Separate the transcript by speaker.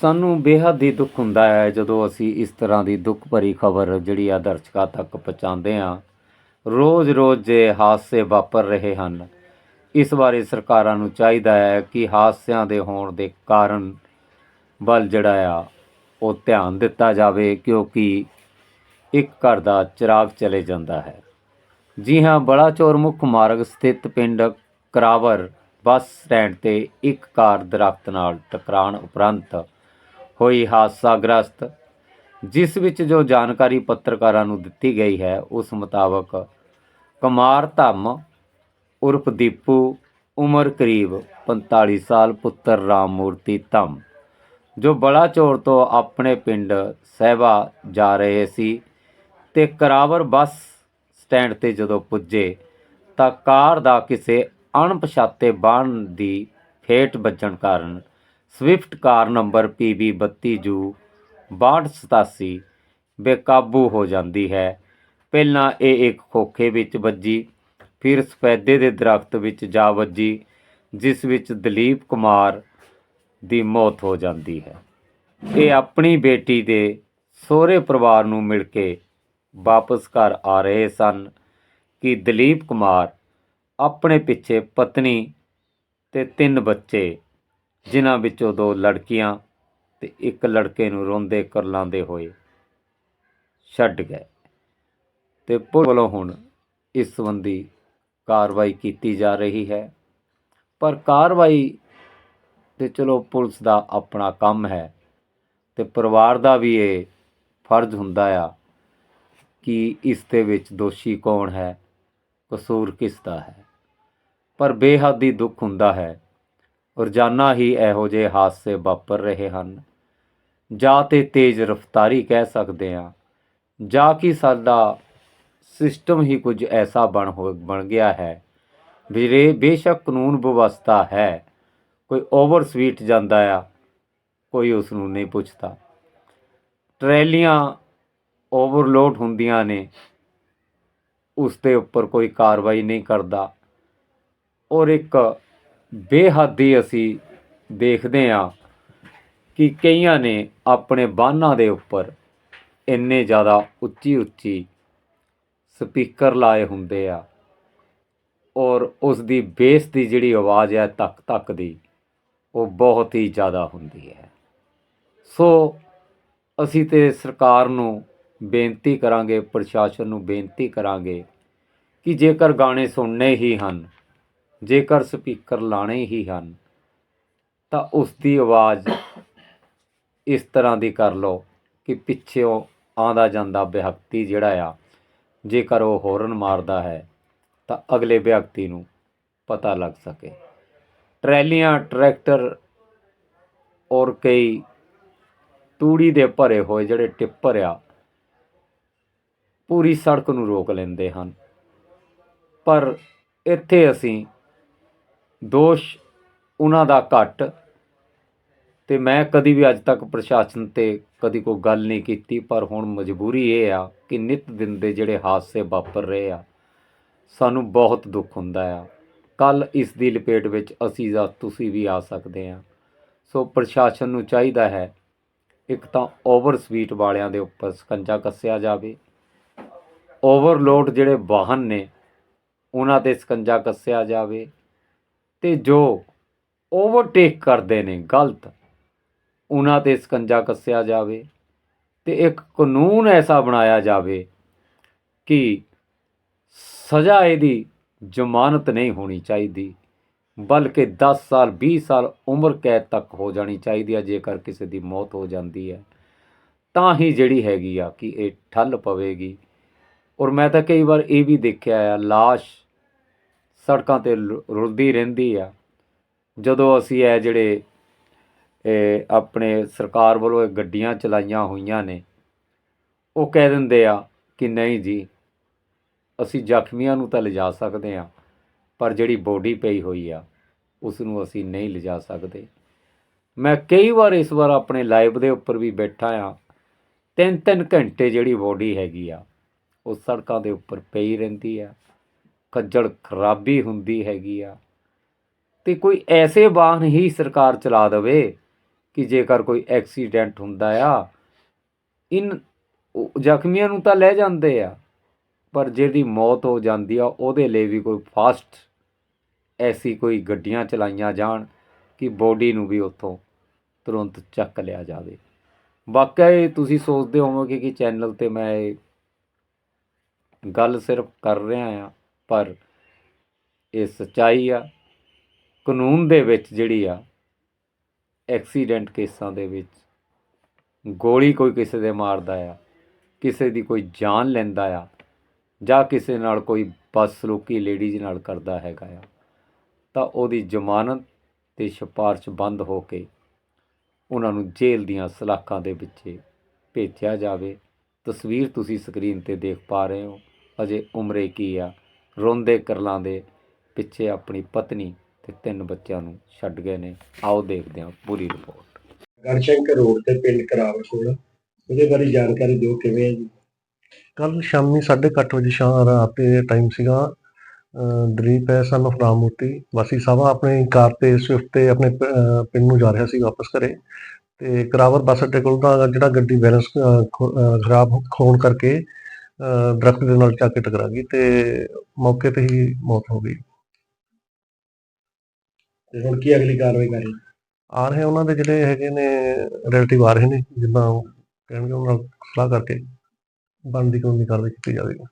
Speaker 1: ਸਾਨੂੰ ਬੇਹੱਦ ਹੀ ਦੁੱਖ ਹੁੰਦਾ ਹੈ ਜਦੋਂ ਅਸੀਂ ਇਸ ਤਰ੍ਹਾਂ ਦੀ ਦੁੱਖ ਭਰੀ ਖਬਰ ਜਿਹੜੀ ਆ ਦਰਸ਼ਕਾਂ ਤੱਕ ਪਹੁੰਚਾਉਂਦੇ ਹਾਂ। ਰੋਜ਼-ਰੋਜ਼ ਜੇ ਹਾਦਸੇ ਵਾਪਰ ਰਹੇ ਹਨ, ਇਸ ਬਾਰੇ ਸਰਕਾਰਾਂ ਨੂੰ ਚਾਹੀਦਾ ਹੈ ਕਿ ਹਾਦਸਿਆਂ ਦੇ ਹੋਣ ਦੇ ਕਾਰਨ ਵੱਲ ਜਿਹੜਾ ਆ, ਉਹ ਧਿਆਨ ਦਿੱਤਾ ਜਾਵੇ ਕਿਉਂਕਿ ਇੱਕ ਘਰ ਦਾ ਚਿਰਾਗ ਚਲੇ ਜਾਂਦਾ ਹੈ। ਜੀ ਹਾਂ ਬਲਾਚੌਰ ਮੁੱਖ ਮਾਰਗ ਸਥਿਤ ਪਿੰਡ ਕਰਾਵਰ ਬੱਸ ਸਟੈਂਡ ਤੇ ਇੱਕ ਕਾਰ ਦਰਖਤ ਨਾਲ ਟਕਰਾਉਣ ਉਪਰੰਤ ਹੋਈ ਹਾਦਸਾਗ੍ਰਸਤ ਜਿਸ ਵਿੱਚ ਜੋ ਜਾਣਕਾਰੀ ਪੱਤਰਕਾਰਾਂ ਨੂੰ ਦਿੱਤੀ ਗਈ ਹੈ, ਉਸ ਮੁਤਾਬਕ ਕੁਮਾਰ ਧੰਮ ਉਰਫ ਦੀਪੂ, ਉਮਰ ਕਰੀਬ 45 ਸਾਲ, ਪੁੱਤਰ ਰਾਮ ਮੂਰਤੀ ਧੰਮ, ਜੋ ਬਲਾਚੌਰ ਤੋਂ ਆਪਣੇ ਪਿੰਡ ਸਹਿਬਾ ਜਾ ਰਹੇ ਸੀ ਤੇ ਕਰਾਵਰ ਬੱਸ ਸਟੈਂਡ ਤੇ ਜਦੋਂ ਪੁੱਜੇ, ਤਾਂ ਕਾਰ ਦਾ ਕਿਸੇ ਅਣਪਛਾਤੇ ਵਾਹਨ ਦੀ ਫੇਟ ਵੱਜਣ ਕਾਰਨ ਸਵਿਫਟ ਕਾਰ ਨੰਬਰ PB 32ਜੂ 6287 ਬੇਕਾਬੂ ਹੋ ਜਾਂਦੀ ਹੈ। ਪਹਿਲਾਂ ਇਹ ਇੱਕ ਖੋਖੇ ਵਿੱਚ ਵੱਜੀ, ਫਿਰ ਸਫੈਦੇ ਦੇ ਦਰਖਤ ਵਿੱਚ ਜਾ ਵੱਜੀ, ਜਿਸ ਵਿੱਚ ਦਲੀਪ ਕੁਮਾਰ ਦੀ ਮੌਤ ਹੋ ਜਾਂਦੀ ਹੈ। ਇਹ ਆਪਣੀ ਬੇਟੀ ਦੇ ਸਹੁਰੇ ਪਰਿਵਾਰ ਨੂੰ ਮਿਲ ਕੇ ਵਾਪਸ ਘਰ ਆ ਰਹੇ ਸਨ ਕਿ ਦਲੀਪ ਕੁਮਾਰ ਆਪਣੇ ਪਿੱਛੇ ਪਤਨੀ ਤੇ ਤਿੰਨ ਬੱਚੇ ਜਿਨ੍ਹਾਂ ਵਿੱਚੋਂ ਦੋ ਲੜਕੀਆਂ ਤੇ ਇੱਕ ਲੜਕੇ ਨੂੰ ਰੋਂਦੇ ਕਰਲਾਉਂਦੇ ਹੋਏ ਛੱਡ ਗਏ ਤੇ ਪੁਲਿਸ ਵੱਲੋਂ ਹੁਣ ਇਸ ਸੰਬੰਧੀ ਕਾਰਵਾਈ ਕੀਤੀ ਜਾ ਰਹੀ ਹੈ। ਪਰ ਕਾਰਵਾਈ ਤੇ ਚਲੋ ਪੁਲਿਸ ਦਾ ਆਪਣਾ ਕੰਮ ਹੈ ਤੇ ਪਰਿਵਾਰ ਦਾ ਵੀ ਇਹ ਫਰਜ਼ ਹੁੰਦਾ ਆ ਕਿ ਇਸ ਦੇ ਵਿੱਚ ਦੋਸ਼ੀ ਕੌਣ ਹੈ, ਕਸੂਰ ਕਿਸ ਦਾ ਹੈ। ਪਰ ਬੇਹੱਦ ਹੀ ਦੁੱਖ ਹੁੰਦਾ ਹੈ ਰੋਜ਼ਾਨਾ ਹੀ ਇਹੋ ਜਿਹੇ ਹਾਦਸੇ ਵਾਪਰ ਰਹੇ ਹਨ। ਜਾਂ ਤੇ ਤੇਜ਼ ਰਫ਼ਤਾਰੀ ਕਹਿ ਸਕਦੇ ਹਾਂ। ਜਾਂ ਕਿ ਸਾਡਾ ਸਿਸਟਮ ਹੀ ਕੁਝ ਐਸਾ ਬਣ ਹੋ, ਬਣ ਗਿਆ ਹੈ। ਵੀਰੇ ਬੇਸ਼ੱਕ ਕਾਨੂੰਨ ਵਿਵਸਥਾ ਹੈ। ਕੋਈ ਓਵਰ ਸਵੀਟ ਜਾਂਦਾ ਆ, ਕੋਈ ਉਸ ਨੂੰ ਨਹੀਂ ਪੁੱਛਦਾ। ਟਰੈਲੀਆਂ ਓਵਰਲੋਡ ਹੁੰਦੀਆਂ ਨੇ। ਉਸ ਦੇ ਉੱਪਰ ਕੋਈ ਕਾਰਵਾਈ ਨਹੀਂ ਕਰਦਾ। ਔਰ ਇੱਕ ਬੇਹੱਦੀ ਅਸੀਂ ਦੇਖਦੇ ਹਾਂ ਕਿ ਕਈਆਂ ਨੇ ਆਪਣੇ ਬਾਨਾਂ ਦੇ ਉੱਪਰ ਇੰਨੇ ਜ਼ਿਆਦਾ ਉੱਚੀ ਉੱਚੀ ਸਪੀਕਰ ਲਾਏ ਹੁੰਦੇ ਆ ਔਰ ਉਸ ਦੀ ਬੇਸ ਦੀ ਜਿਹੜੀ ਆਵਾਜ਼ ਹੈ ਤੱਕ ਤੱਕ ਦੀ ਉਹ ਬਹੁਤ ਹੀ ਜ਼ਿਆਦਾ ਹੁੰਦੀ ਹੈ। ਸੋ ਅਸੀਂ ਤੇ ਸਰਕਾਰ ਨੂੰ ਬੇਨਤੀ ਕਰਾਂਗੇ, ਪ੍ਰਸ਼ਾਸਨ ਨੂੰ ਬੇਨਤੀ ਕਰਾਂਗੇ ਕਿ ਜੇਕਰ ਗਾਣੇ ਸੁਣਨੇ ਹੀ ਹਨ ਜੇਕਰ ਸਪੀਕਰ ਲਾਣੇ ਹੀ ਹਨ, ਤਾਂ ਉਸ ਦੀ ਆਵਾਜ਼ ਇਸ ਤਰ੍ਹਾਂ ਦੀ ਕਰ ਲਓ ਕਿ ਪਿੱਛੇੋਂ ਆਂਦਾ ਜਾਂਦਾ ਵਿਅਕਤੀ ਜਿਹੜਾ ਆ, ਜੇਕਰ ਉਹ ਹੋਰਨ ਮਾਰਦਾ ਹੈ, ਤਾਂ ਅਗਲੇ ਵਿਅਕਤੀ ਨੂੰ ਪਤਾ ਲੱਗ ਸਕੇ। ਟਰੈਲੀਆਂ, ਟਰੈਕਟਰ ਔਰ ਕਈ ਤੂੜੀ ਦੇ ਭਰੇ ਹੋਏ ਜਿਹੜੇ ਟਿੱਪਰ ਆ, ਪੂਰੀ ਸੜਕ ਨੂੰ ਰੋਕ ਲੈਂਦੇ ਹਨ। ਪਰ ਇੱਥੇ ਅਸੀਂ ਦੋਸ਼ ਉਹਨਾਂ ਦਾ ਘੱਟ ਅਤੇ ਮੈਂ ਕਦੀ ਵੀ ਅੱਜ ਤੱਕ ਪ੍ਰਸ਼ਾਸਨ ਤੇ ਕਦੀ ਕੋਈ ਗੱਲ ਨਹੀਂ ਕੀਤੀ, ਪਰ ਹੁਣ ਮਜਬੂਰੀ ਇਹ ਆ ਕਿ ਨਿੱਤ ਦਿਨ ਦੇ ਜਿਹੜੇ ਹਾਦਸੇ ਵਾਪਰ ਰਹੇ ਆ, ਸਾਨੂੰ ਬਹੁਤ ਦੁੱਖ ਹੁੰਦਾ ਆ। ਕੱਲ੍ਹ ਇਸ ਦੀ ਲਪੇਟ ਵਿੱਚ ਅਸੀਂ ਜਾਂ ਤੁਸੀਂ ਵੀ ਆ ਸਕਦੇ ਆ। ਸੋ ਪ੍ਰਸ਼ਾਸਨ ਨੂੰ ਚਾਹੀਦਾ ਹੈ, ਇੱਕ ਤਾਂ ਓਵਰ ਸਪੀਡ ਵਾਲਿਆਂ ਦੇ ਉੱਪਰ ਸਕੰਜਾ ਕੱਸਿਆ ਜਾਵੇ। ਓਵਰਲੋਡ ਜਿਹੜੇ ਵਾਹਨ ਨੇ, ਉਹਨਾਂ ਤੇ ਸਕੰਜਾ ਕੱਸਿਆ ਜਾਵੇ। ਤੇ ਜੋ ਓਵਰਟੇਕ ਕਰਦੇ ਨੇ ਗਲਤ, ਉਹਨਾਂ ਤੇ ਸਕੰਜਾ ਕੱਸਿਆ ਜਾਵੇ ਅਤੇ ਇੱਕ ਕਾਨੂੰਨ ਐਸਾ ਬਣਾਇਆ ਜਾਵੇ ਕਿ ਸਜ਼ਾ ਇਹਦੀ ਜ਼ਮਾਨਤ ਨਹੀਂ ਹੋਣੀ ਚਾਹੀਦੀ, ਬਲਕਿ 10 ਸਾਲ 20 ਸਾਲ ਉਮਰ ਕੈਦ ਤੱਕ ਹੋ ਜਾਣੀ ਚਾਹੀਦੀ ਹੈ, ਜੇਕਰ ਕਿਸੇ ਦੀ ਮੌਤ ਹੋ ਜਾਂਦੀ ਹੈ। ਤਾਂ ਹੀ ਜਿਹੜੀ ਹੈਗੀ ਆ ਕਿ ਇਹ ਠੱਲ ਪਵੇਗੀ। ਔਰ ਮੈਂ ਤਾਂ ਕਈ ਵਾਰ ਇਹ ਵੀ ਦੇਖਿਆ ਆ, ਲਾਸ਼ ਸੜਕਾਂ ਤੇ ਲੁ- ਰੁਲਦੀ ਰਹਿੰਦੀ ਆ। ਜਦੋਂ ਅਸੀਂ ਇਹ ਜਿਹੜੇ, ਇਹ ਆਪਣੇ ਸਰਕਾਰ ਵੱਲੋਂ ਇਹ ਗੱਡੀਆਂ ਚਲਾਈਆਂ ਹੋਈਆਂ ਨੇ, ਉਹ ਕਹਿ ਦਿੰਦੇ ਆ ਕਿ ਨਹੀਂ ਜੀ, ਅਸੀਂ ਜ਼ਖਮੀਆਂ ਨੂੰ ਤਾਂ ਲਿਜਾ ਸਕਦੇ ਆ ਪਰ ਜਿਹੜੀ ਬੋਡੀ ਪਈ ਹੋਈ ਆ ਉਸ ਨੂੰ ਅਸੀਂ ਨਹੀਂ ਲਿਜਾ ਸਕਦੇ। ਮੈਂ ਕਈ ਵਾਰ ਇਸ ਵਾਰ ਆਪਣੇ ਲਾਈਵ ਦੇ ਉੱਪਰ ਵੀ ਬੈਠਾ ਆ ਤਿੰਨ ਤਿੰਨ ਘੰਟੇ ਜਿਹੜੀ ਬੋਡੀ ਹੈਗੀ ਆ, ਉਹ ਸੜਕਾਂ ਦੇ ਉੱਪਰ ਪਈ ਰਹਿੰਦੀ ਆ। ਖੱਜਲ ਖਰਾਬੀ ਹੁੰਦੀ ਹੈਗੀ ਆ। ਤੇ ਕੋਈ ਐਸੇ ਵਾਹਨ ਹੀ ਸਰਕਾਰ ਚਲਾ ਦੇਵੇ ਕਿ ਜੇਕਰ ਕੋਈ ਐਕਸੀਡੈਂਟ ਹੁੰਦਾ ਆ, ਇਨ ਜ਼ਖਮੀਆਂ ਨੂੰ ਤਾਂ ਲੈ ਜਾਂਦੇ ਆ, ਪਰ ਜਿਹਦੀ ਮੌਤ ਹੋ ਜਾਂਦੀ ਆ, ਉਹਦੇ ਲਈ ਵੀ ਕੋਈ ਫਾਸਟ ਐਸੀ ਕੋਈ ਗੱਡੀਆਂ ਚਲਾਈਆਂ ਜਾਣ ਕਿ ਬੋਡੀ ਨੂੰ ਵੀ ਉੱਥੋਂ ਤੁਰੰਤ ਚੱਕ ਲਿਆ ਜਾਵੇ। ਵਾਕਿਆ ਤੁਸੀਂ ਸੋਚਦੇ ਹੋਵੋਗੇ ਕਿ ਚੈਨਲ ਤੇ ਮੈਂ ਇਹ ਗੱਲ ਸਿਰਫ ਕਰ ਰਿਹਾ ਆ ਪਰ ਇਹ ਸੱਚਾਈ ਆ। ਕਾਨੂੰਨ ਦੇ ਵਿੱਚ ਜਿਹੜੀ ਆ ਐਕਸੀਡੈਂਟ ਕੇਸਾਂ ਦੇ ਵਿੱਚ ਗੋਲੀ ਕੋਈ ਕਿਸੇ ਦੇ ਮਾਰਦਾ ਆ, ਕਿਸੇ ਦੀ ਕੋਈ ਜਾਨ ਲੈਂਦਾ ਆ ਜਾਂ ਕਿਸੇ ਨਾਲ ਕੋਈ ਬਦਸਲੂਕੀ ਲੇਡੀਜ਼ ਨਾਲ ਕਰਦਾ ਹੈਗਾ ਆ, ਤਾਂ ਉਹਦੀ ਜ਼ਮਾਨਤ ਤੇ ਸਿਫਾਰਿਸ਼ ਬੰਦ ਹੋ ਕੇ ਉਹਨਾਂ ਨੂੰ ਜੇਲ੍ਹ ਦੀਆਂ ਸਲਾਖਾਂ ਦੇ ਵਿੱਚ ਭੇਜਿਆ ਜਾਵੇ। ਤਸਵੀਰ ਤੁਸੀਂ ਸਕਰੀਨ ਤੇ ਦੇਖ ਪਾ ਰਹੇ ਹੋ। ਅਜੇ ਉਮਰੇ ਕੀ ਆ ਰੋਂਦੇ ਕਰਲਾਂ ਦੇ ਪਿੱਛੇ ਆਪਣੀ ਪਤਨੀ ਤੇ ਤਿੰਨ ਬੱਚਿਆਂ ਨੂੰ ਛੱਡ ਗਏ ਨੇ। ਆਓ ਦੇਖਦੇ ਹਾਂ ਪੂਰੀ ਰਿਪੋਰਟ
Speaker 2: ਗੜਸ਼ੰਕਰ ਰੋਡ ਤੇ ਪਿੰਡ ਕਰਾਵਲ ਕੋਲ। ਉਹਦੇ ਬਾਰੇ ਜਾਣਕਾਰੀ ਦਿਓ ਕਿਵੇਂ ਹੈ ਜੀ?
Speaker 3: ਕੱਲ ਸ਼ਾਮੀ 8:30 ਵਜੇ ਸ਼ਾਮ ਰਾਤ ਦੇ ਟਾਈਮ ਸੀਗਾ। ਦਲੀਪ ਹੈ son of ਰਾਮਮੂਰਤੀ ਵਾਸੀ ਸਾਹਿਬਾ ਆਪਣੀ ਕਾਰ ਤੇ ਸਵਿਫਟ ਤੇ ਆਪਣੇ ਪਿੰਡ ਨੂੰ ਜਾ ਰਿਹਾ ਸੀ ਵਾਪਸ ਘਰੇ। ਤੇ ਕਰਾਵਰ ਬੱਸ ਅੱਡੇ ਕੋਲ ਦਾ ਜਿਹੜਾ ਗੱਡੀ ਬੈਲੈਂਸ ਖਰਾਬ ਹੋਣ ਕਰਕੇ ਦਰਖਤ ਦੇ ਨਾਲ ਜਾ ਕੇ ਟਕਰਾ ਗਈ ਤੇ ਮੌਕੇ ਤੇ ਹੀ ਮੌਤ ਹੋ ਗਈ।
Speaker 2: ਤੇ ਹੁਣ ਕੀ ਅਗਲੀ ਕਾਰਵਾਈ ਕਰ ਰਹੇ
Speaker 3: ਆ ਰਹੇ ਉਹਨਾਂ ਦੇ ਜਿਹੜੇ ਹੈਗੇ ਨੇ ਰਿਲੇਟਿਵ ਆ ਰਹੇ ਨੇ, ਜਿੱਦਾਂ ਉਹ ਕਹਿਣਗੇ ਉਹਨਾਂ ਨਾਲ ਸਲਾਹ ਕਰਕੇ ਬਣਦੀ ਕਾਨੂੰਨੀ ਕਾਰਵਾਈ ਕੀਤੀ ਜਾਵੇਗੀ।